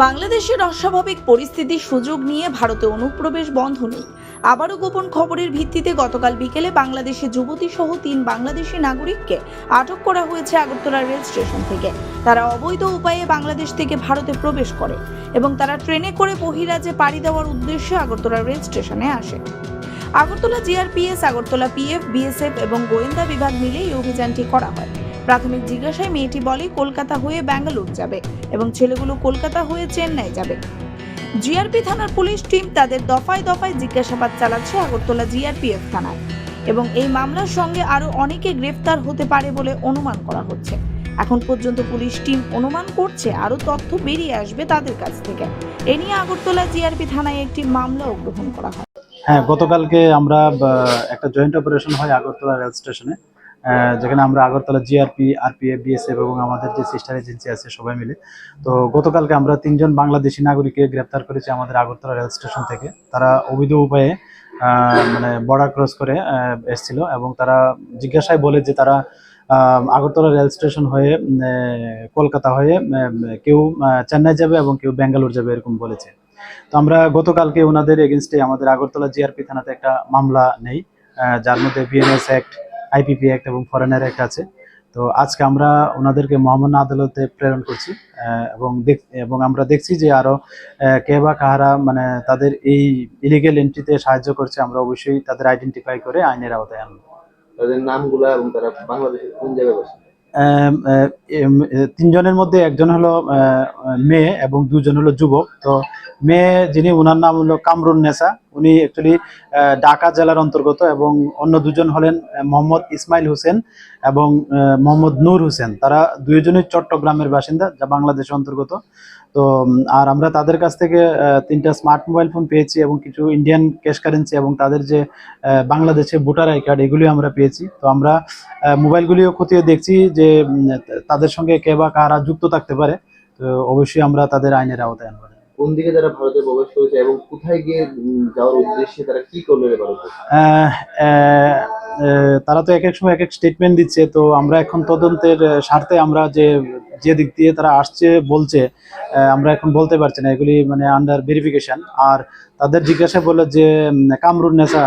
বাংলাদেশের অস্বাভাবিক পরিস্থিতির সুযোগ নিয়ে ভারতে অনুপ্রবেশ বন্ধ নেই। আবারও গোপন খবরের ভিত্তিতে গতকাল বিকেলে বাংলাদেশে যুবতী সহ তিন বাংলাদেশি নাগরিককে আটক করা হয়েছে আগরতলা রেল স্টেশন থেকে। তারা অবৈধ উপায়ে বাংলাদেশ থেকে ভারতে প্রবেশ করে এবং তারা ট্রেনে করে বহিরাজে পাড়ি দেওয়ার উদ্দেশ্যে আগরতলা রেল স্টেশনে আসে। Agartala GRPS, Agartala PF, BSF এবং গোয়েন্দা বিভাগ মিলে এই অভিযানটি করা হয়। প্রাথমিক জিজ্ঞাসায় মেয়েটি বলে, কলকাতা হয়ে ব্যাঙ্গালোর যাবে এবং ছেলেগুলো কলকাতা হয়ে চেন্নাই যাবে। জিআরপি থানার পুলিশ টিম তাদের দফায় দফায় জিজ্ঞাসাবাদ চালাচ্ছে আগরতলা জিআরপিএফ থানায় এবং এই মামলার সঙ্গে আরও অনেকে গ্রেফতার হতে পারে বলে অনুমান করা হচ্ছে। এখন পর্যন্ত পুলিশ টিম অনুমান করছে আরও তথ্য বেরিয়ে আসবে তাদের কাছ থেকে। এ নিয়ে আগরতলা জিআরপি থানায় একটি মামলাও গ্রহণ করা হয়। হ্যাঁ গতকালকে আমরা একটা জয়েন্ট অপারেশন হয় আগরতলা রেল স্টেশনে। যেখানে আমরা আগরতলা জিআরপি আরপিএফ বিএসএফ এবং আমাদের যে সিস্টার এজেন্সি আছে সবাই মিলে। তো গতকালকে আমরা তিনজন বাংলাদেশি নাগরিককে গ্রেপ্তার করেছি আমাদের আগরতলা রেল স্টেশন থেকে। তারা অবৈধ উপায়ে মানে বর্ডার ক্রস করে এসেছিল এবং তারা জিজ্ঞাসায় বলে যে তারা আগরতলা রেল স্টেশন হয়ে কলকাতা হয়ে কেউ চেন্নাই যাবে এবং কেউ ব্যাঙ্গালোর যাবে এরকম বলেছে। তো আমরা গতকালকে ওনাদের এগেনস্টে আমাদের আগরতলা জিআরপি থানাতে একটা মামলা নেই যার মধ্যে বিএনএস অ্যাক্ট আইপিপি অ্যাক্ট এবং ফরেনার অ্যাক্ট আছে। তো আজকে আমরা ওনাদেরকে মহামান্য আদালতে প্রেরণ করছি এবং এবং আমরা দেখছি যে আরও কে বা কাহারা মানে তাদের এই ইলিগেল এন্ট্রিতে সাহায্য করছে, আমরা অবশ্যই তাদের আইডেন্টিফাই করে আইনের আওতায় আনব। তাদের নামগুলো এবং তারা বাংলাদেশের কোন জায়গায় বসে? তিনজনের মধ্যে একজন হলো মেয়ে এবং দুজন হলো যুবক। তো মেয়ে যিনি ওনার নাম হলো কামরুন নেসা উনি অ্যাকচুয়ালি ঢাকা জেলার অন্তর্গত এবং অন্য দুজন হলেন মোহাম্মদ ইসমাইল হোসেন। এবং মোহাম্মদ নূর হোসেন। তারা দুইজনই চট্টগ্রামের বাসিন্দা যা বাংলাদেশের অন্তর্গত। তো আর আমরা তাদের কাছ থেকে তিনটা স্মার্ট মোবাইল ফোন পেয়েছি এবং কিছু ইন্ডিয়ান ক্যাশ কারেন্সি এবং তাদের যে বাংলাদেশে ভোটার আই কার্ড এগুলি আমরা পেয়েছি। তো আমরা মোবাইলগুলিও খতিয়ে দেখছি যে তাদের সঙ্গে কে বা কারা যুক্ত থাকতে পারে। তো অবশ্যই আমরা তাদের আইনের আওতায় আনব। কোন দিকে তারা ভারতে প্রবেশ করেছে এবং কোথায় গিয়ে যাওয়ার উদ্দেশ্যে তারা কি করল ভারতে তারা তো এক এক সময় এক এক স্টেটমেন্ট দিচ্ছে, তো আমরা এখন তদন্তের স্বার্থে আমরা যে যে দিক দিয়ে তারা আসছে, বলছে আমরা এখন বলতে পারছি না, এগুলি মানে আন্ডার ভেরিফিকেশন আর তাদের জিজ্ঞাসা বলল যে কামরুন নেসা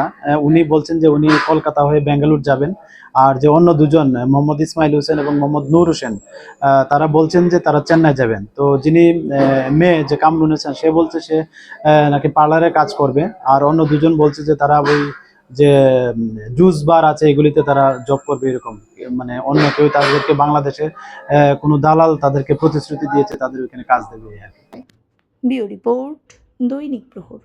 উনি বলছেন যে উনি কলকাতা হয়ে বেঙ্গালুর যাবেন। আর যে অন্য দুজন মোহাম্মদ ইসমাইল হোসেন এবং মোহাম্মদ নূর হোসেন তারা বলছেন যে তারা চেন্নাই যাবেন। তো যিনি মেয়ে যে কামরুন হোসেন সে বলছে সে নাকি পার্লারে কাজ করবে। আর অন্য দুজন বলছে যে তারা ওই যে জুস বার আছে এগুলিতে তারা জব করবে এরকম মানে অন্য কেউ তাদেরকে বাংলাদেশে আহ, কোনো দালাল তাদেরকে প্রতিশ্রুতি দিয়েছে তাদের ওইখানে কাজ দেবে আর কি। রিপোর্ট দৈনিক প্রহর